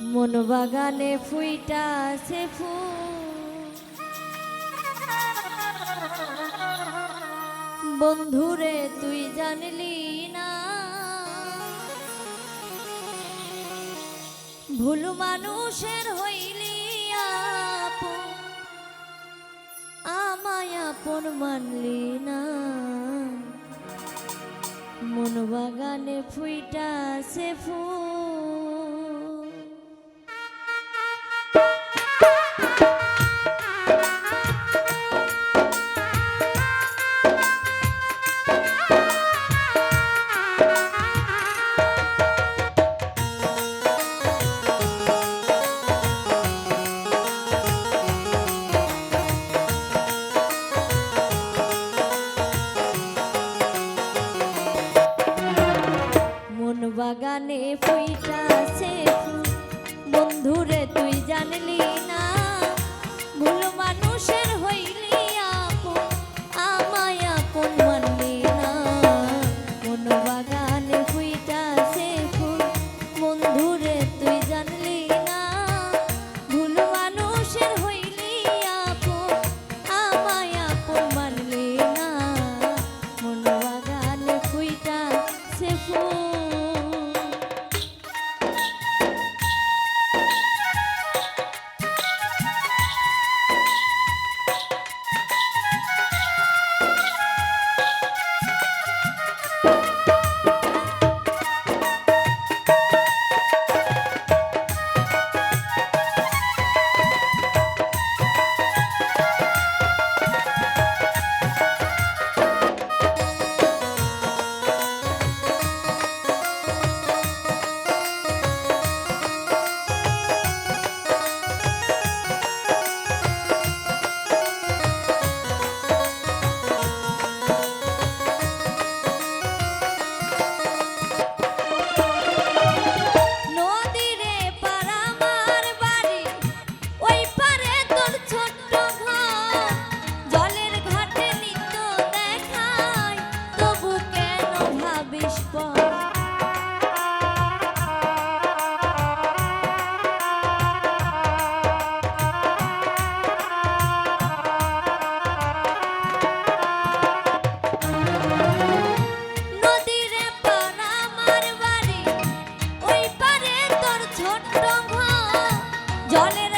মন বাগানে ফুইটা সে ফু বন্ধুরে, তুই জানলি না। ভুল মানুষের হইলি আমায় আপন মানলি না। মন বাগানে ফুইটা সে ফুল। fui. ছোট্ট জলের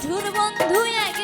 জেঠুর বন্ধু এক